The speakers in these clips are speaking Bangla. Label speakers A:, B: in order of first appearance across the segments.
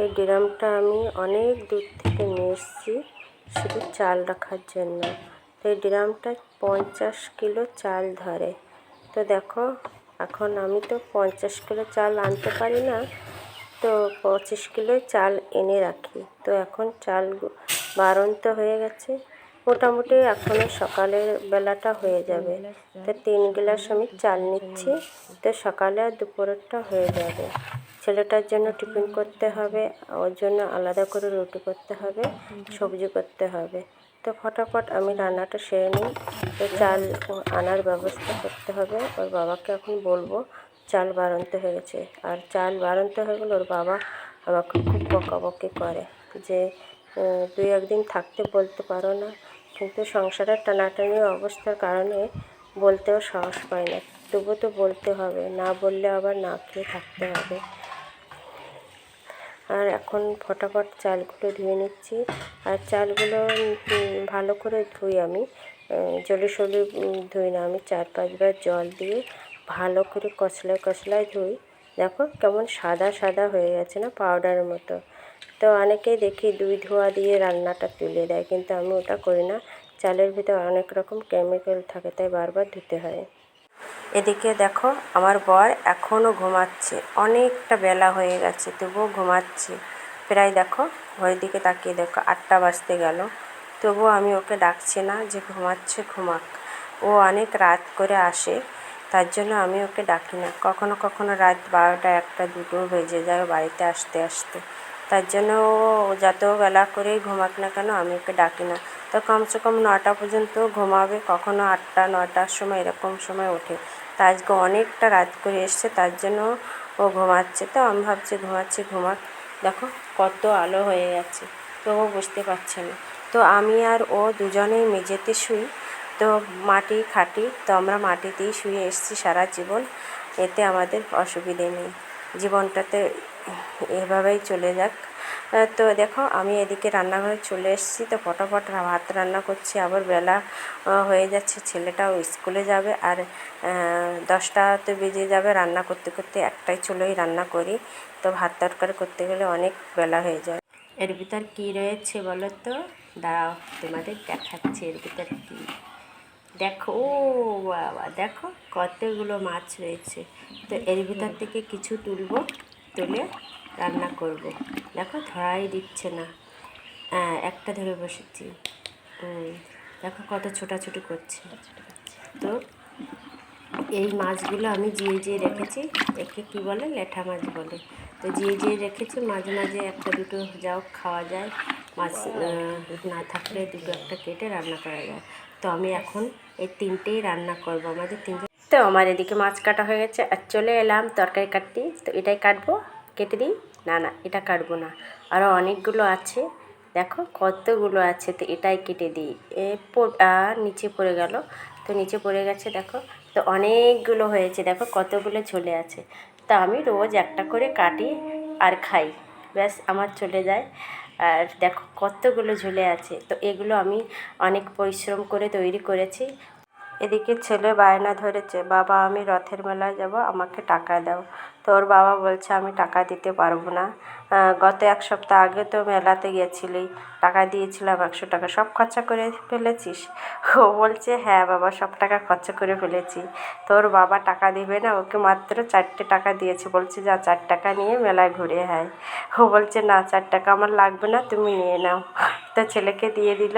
A: এই ড্রামটা আমি অনেক দূর থেকে নিয়ে এসেছি, শুধু চাল রাখার জন্য। তো এই ড্রামটা পঞ্চাশ কিলো চাল ধরে। তো দেখো, এখন আমি তো পঞ্চাশ কিলো চাল আনতে পারি না, তো পঁচিশ কিলো চাল এনে রাখি। তো এখন চাল বারন্ত হয়ে গেছে। মোটামুটি এখনও সকালের বেলাটা হয়ে যাবে। তো তিন গ্লাস আমি চাল নিচ্ছি, তো সকালে আর দুপুরেরটা হয়ে যাবে। ছেলেটার জন্য টিফিন করতে হবে, ওর জন্য আলাদা করে রুটি করতে হবে, সবজি করতে হবে। তো ফটাফট আমি রান্নাটা সেরে নিই। তো চাল আনার ব্যবস্থা করতে হবে। ওর বাবাকে এখন বলব, চাল বাড়ন্ত হয়ে গেছে। আর চাল বাড়ন্ত হয়ে গেলে ওর বাবা আমাকে খুব বকাবকি করে যে দুই একদিন থাকতে বলতে পারো না। কিন্তু সংসারের টানাটানি অবস্থার কারণে বলতেও সাহস পায় না। তবু তো বলতে হবে, না বললে আবার না খেয়ে থাকতে হবে। আর এখন ফটাফট চালগুলো ধুয়ে নিচ্ছি। আর চালগুলো ভালো করে ধুই আমি। জলে সলে ধুই না, আমি চার পাঁচবার জল দিয়ে ভালো করে কচলায় কচলায় ধুই। দেখো কেমন সাদা সাদা হয়ে গেছে না পাউডারের মতো। তো অনেকেই দেখি দুই ধোয়া দিয়ে রান্নাটা তুলে দেয়, কিন্তু আমি ওটা করি না। চালের ভিতর অনেক রকম কেমিক্যাল থাকে, তাই বারবার ধুতে হয়। এদিকে দেখো, আমার বর এখনও ঘুমাচ্ছে। অনেকটা বেলা হয়ে গেছে, তবুও ঘুমাচ্ছে। প্রায় দেখো ঘরের দিকে তাকিয়ে দেখো, আটটা বাজতে গেল। তবুও আমি ওকে ডাকছি না যে ঘুমাচ্ছে, ঘুমাক। ও অনেক রাত করে আসে, তার জন্য আমি ওকে ডাকি না। কখনো কখনো রাত বারোটা, একটা, দুটো বেজে যায় বাড়িতে আসতে আসতে। তার জন্য ও যত বেলা করেই ঘুমাক না কেন আমি ওকে ডাকি না। তো কমসে কম নটা পর্যন্ত ঘুমাবে, কখনো আটটা নটার সময় এরকম সময় ওঠে। তা আজকে অনেকটা রাত করে এসছে, তার জন্য ও ঘুমাচ্ছে। তো আমি ভাবছি ঘুমাচ্ছি, ঘুমাক। দেখো কত আলো হয়ে গেছে তো ও বুঝতে পারছে না। তো আমি আর ও দুজনেই মেঝেতে শুই। তো মাটি খাটি, তো আমরা মাটিতেই শুয়ে এসেছি সারা জীবন। এতে আমাদের অসুবিধে নেই। জীবনটাতে এভাবেই চলে যাক। তো দেখো, আমি এদিকে রান্নাঘরে চলে এসেছি। তো ফটাফট ভাত রান্না করছি। আবার বেলা হয়ে যাচ্ছে। ছেলেটাও স্কুলে যাবে আর দশটা তো বেজে যাবে রান্না করতে করতে। একটাই চলোই রান্না করি। তো ভাত তরকারি করতে গেলে অনেক বেলা হয়ে যায়। এর ভিতর কী রয়েছে বলো তো? দাঁড়াও, তোমাদের দেখাচ্ছি এর ভিতর কী। দেখো, ও বাবা, দেখো কতগুলো মাছ রয়েছে। তো এর ভিতর থেকে কিছু তুলবো, তুলে রান্না করব। দেখো ধরাই দিচ্ছে না। হ্যাঁ একটা ধরে বসেছি। দেখো কত ছোটাছুটি করছে। তো এই মাছগুলো আমি জিয়ে জিয়ে রেখেছি, একে কি বলে? লেঠা মাছ বলে। তো জিয়ে জিয়ে রেখেছি, মাঝে মাঝে একটা দুটো যাও খাওয়া যায়। মাছ না থাকলে দুটো একটা কেটে রান্না করা যায়। তো আমি এখন এই তিনটেই রান্না করব। আমাদের তিনটে তো আমার এদিকে মাছ কাটা হয়ে গেছে। আর চলে এলাম তরকারি কাটতে। তো এটাই কাটবো। কেটে দিই? না না, এটা কাটবো না। আরও অনেকগুলো আছে। দেখো কতগুলো আছে, তো এটাই কেটে দিই। এ নিচে পড়ে গেল। তো নিচে পড়ে গেছে, দেখো। তো অনেকগুলো হয়েছে, দেখো কতগুলো ঝোলে আছে। তা আমি রোজ একটা করে কাটি আর খাই। ব্যাস, আমার চলে যায়। আর দেখো কতগুলো ঝুলে আছে। তো এগুলো আমি অনেক পরিশ্রম করে তৈরি করেছি। এদিকে ছেলে বায়না ধরেছে, বাবা, আমি রথের মেলায় যাব, আমাকে টাকা দাও। তো ওর বাবা বলছে, আমি টাকা দিতে পারব না। গত এক সপ্তাহ আগে তো মেলাতে গেছিলি, টাকা দিয়েছিলাম একশো টাকা, সব খরচা করে ফেলেছিস? ও বলছে হ্যাঁ বাবা, সব টাকা খরচা করে ফেলেছি। তোর বাবা টাকা দিবে না, ওকে মাত্র চারটে টাকা দিয়েছে, বলছে, যা, চার টাকা নিয়ে মেলায় ঘুরে হয় ও বলছে, না, চার টাকা আমার লাগবে না, তুমি নিয়ে নাও। তো ছেলেকে দিয়ে দিল।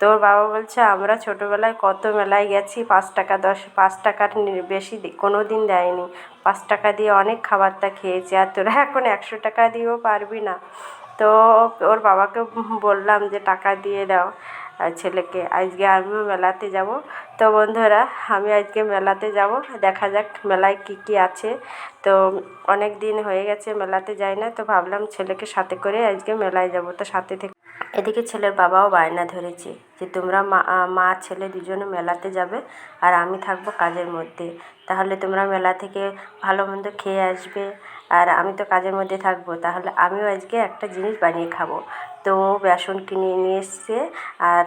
A: তোর বাবা বলছে, আমরা ছোটোবেলায় কত মেলায় গেছি, পাঁচ টাকা, দশ, পাঁচ টাকার বেশি কোনো দিন দেয়নি। পাঁচ টাকা দিয়ে অনেক খাবারটা খেয়েছি, আর তোরা এখন একশো টাকা দিয়েও পারবি না। তো ওর বাবাকে বললাম যে, টাকা দিয়ে দাও ছেলেকে, আজকে আমিও মেলাতে যাব। তো বন্ধুরা, আমি আজকে মেলাতে যাব। দেখা যাক মেলায় কী কী আছে। তো অনেক দিন হয়ে গেছে, মেলাতে যাই না, তো ভাবলাম ছেলেকে সাথে করে আজকে মেলায় যাব। তো সাথে থেকে এদিকে ছেলের বাবাও বায়না ধরেছে যে, তোমরা মা মা, ছেলে দুজনে মেলাতে যাবে আর আমি থাকব কাজের মধ্যে। তাহলে তোমরা মেলা থেকে ভালো মন্দ খেয়ে আসবে আর আমি তো কাজের মধ্যে থাকব। তাহলে আমিও আজকে একটা জিনিস বানিয়ে খাব। তো বেসন কিনে নিয়ে এসছে আর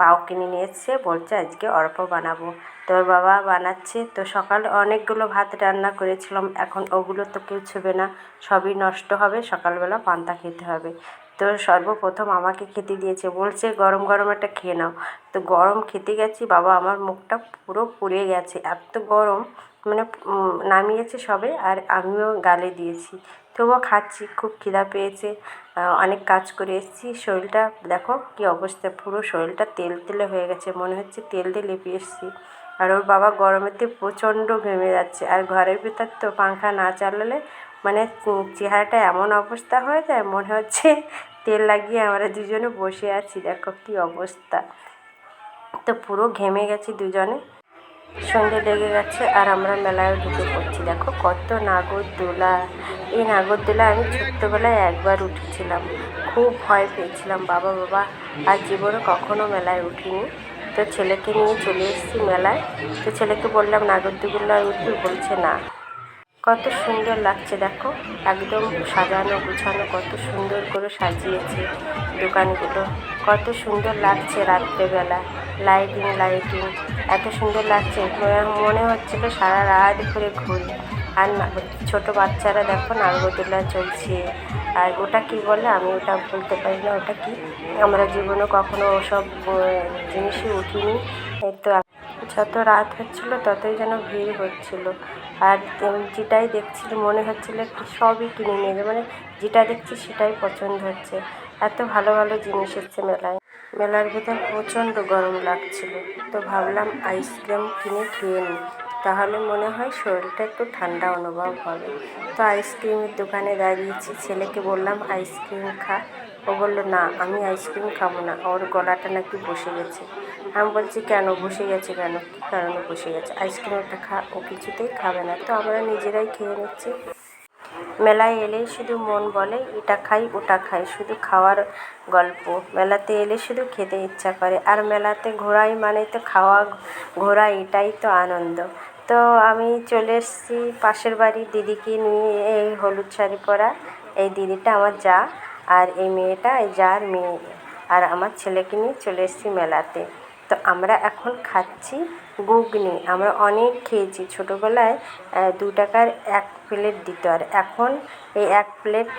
A: পাও কিনে নিয়ে এসছে, বলছে আজকে অর্প বানাবো। তোর বাবা বানাচ্ছে। তো সকালে অনেকগুলো ভাত রান্না করেছিলাম। এখন ওগুলো তো কেউ ছুবে না। সবই নষ্ট হবে। সকালবেলা পান্তা খেতে হবে। তো সর্বপ্রথম আমাকে খেতে দিয়েছে। বলছে, গরম গরম একটা খেয়ে নাও। তো গরম খেতে গেছি, বাবা আমার মুখটা পুরো পুড়ে গেছে। এত গরম মানে নামিয়েছে সবে আর আমিও গালে দিয়েছি। তবুও খাচ্ছি, খুব খিদা পেয়েছে। অনেক কাজ করে এসেছি। শরীরটা, দেখো কী অবস্থা, পুরো শরীরটা তেল তেলে হয়ে গেছে, মনে হচ্ছে তেল দিয়ে লেপে এসেছি। আর ওর বাবা গরমেতে প্রচণ্ড ঘেমে যাচ্ছে। আর ঘরের ভিতর তো পাংখা না চালালে মানে চেহারাটা এমন অবস্থা হয়ে যায়, মনে হচ্ছে তেল লাগিয়ে আমরা দুজনে বসে আছি। দেখো কী অবস্থা। তো পুরো ঘেমে গেছি দুজনে। সন্ধে লেগে গেছে আর আমরা মেলায় ঢুকে পড়ছি। দেখো কত নাগরদোলা। এই নাগরদোলা আমি ছোট্টবেলায় একবার উঠেছিলাম। খুব ভয় পেয়েছিলাম, বাবা বাবা। আর জীবনে কখনো মেলায় উঠিনি। তো ছেলেকে নিয়ে চলে এসেছি মেলায়। তো ছেলেকে বললাম, নাগরদোলায় উঠবি? বলছে, না। কত সুন্দর লাগছে, দেখো। একদম সাজানো, গুছানো, কত সুন্দর করে সাজিয়েছে দোকানগুলো। কত সুন্দর লাগছে রাত্রেবেলা। লাইটিং লাইটিং এত সুন্দর লাগছে। মনে হচ্ছিল সারা রাত করে ঘুরি। আর ছোটো বাচ্চারা দেখো নাগরদোলা চলছে। আর ওটা কি বলে? আমি ওটা বলতে পারি না। ওটা কি? আমরা জীবনে কখনো ওসব জিনিসই উঠিনি। তো যত রাত হচ্ছিল ততই যেন ভিড় হচ্ছিল। আর যেটাই দেখছিল মনে হচ্ছিল সবই কিনে নিয়ে মানে যেটা দেখছি সেটাই পছন্দ হচ্ছে। এত ভালো ভালো জিনিস এসছে মেলায়। মেলার ভিতর প্রচণ্ড গরম লাগছিল। তো ভাবলাম আইসক্রিম কিনে খেয়ে নিই। তাহলে মনে হয় শরীরটা একটু ঠান্ডা অনুভব হবে। তো আইসক্রিমের দোকানে দাঁড়িয়েছি। ছেলেকে বললাম, আইসক্রিম খা। ও বলল, না, আমি আইসক্রিম খাব না। ওর গলাটা নাকি বসে গেছে। আমি বলছি, কেন বসে গেছে কেন? কী কারণে বসে গেছে? আইসক্রিমটা খা, ও কিছুতেই খাবে না। তো আমরা নিজেরাই খেয়ে নিচ্ছি। মেলায় এলেই শুধু মন বলে, এটা খাই, ওটা খাই। শুধু খাওয়ার গল্প। মেলাতে এলে শুধু খেতে ইচ্ছা করে। আর মেলাতে ঘোরাই মানে তো খাওয়া, ঘোরা, এটাই তো আনন্দ। তো আমি চলে এসেছি পাশের বাড়ির দিদিকে নিয়ে এই হলুদ শাড়ি পরা। এই দিদিটা আমার যা, আর এই মেয়েটা এই যার মেয়ে। আর আমার ছেলেকে নিয়ে চলে এসেছি মেলাতে। তো আমরা এখন খাচ্ছি ঘুগনি। আমরা অনেক খেয়েছি। ছোটোবেলায় দু টাকার এক প্লেট দিত। আর এখন এই এক প্লেট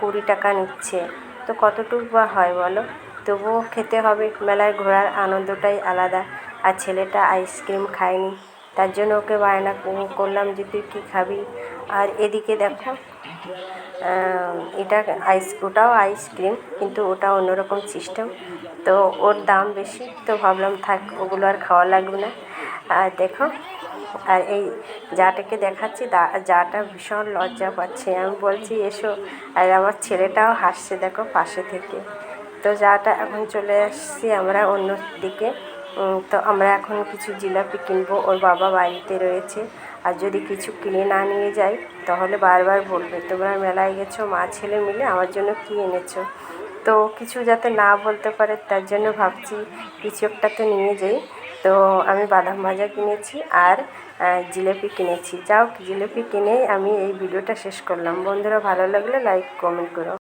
A: কুড়ি টাকা নিচ্ছে। তো কতটুকু বা হয় বলো? তবুও খেতে হবে। মেলায় ঘোরার আনন্দটাই আলাদা। আর ছেলেটা আইসক্রিম খায়নি। তার জন্য ওকে বায়না করলাম যে, তুই কী খাবি? আর এদিকে দেখো এটা আইস ওটাও আইসক্রিম কিন্তু ওটা অন্যরকম সিস্টেম তো ওর দাম বেশি, তো ভাবলাম থাক, ওগুলো আর খাওয়া লাগবে না। আর দেখো, আর এই যাটাকে দেখাচ্ছি যাটা ভীষণ লজ্জা পাচ্ছে। আমি বলছি, এসো। আর আমার ছেলেটাও হাসছে, দেখো, পাশে থেকে। তো যাটা এখন চলে আসছি আমরা অন্য দিকে তো আমরা এখন কিছু জিলাপি কিনবো। ওর বাবা বাড়িতে রয়েছে। আর যদি কিছু কিনে না নিয়ে যাই, তাহলে বারবার বলবে, তোমরা মেলায় গেছো, মা, ছেলে মিলে আমার জন্য কী এনেছো? তো কিছু যাতে না বলতে পারে, তার জন্য ভাবছি কিছু একটা তো নিয়ে যাই। তো আমি বাদাম ভাজা কিনেছি আর জিলিপি কিনেছি। যাও, জিলিপি কিনেই আমি এই ভিডিওটা শেষ করলাম। বন্ধুরা, ভালো লাগলে লাইক, কমেন্ট করো।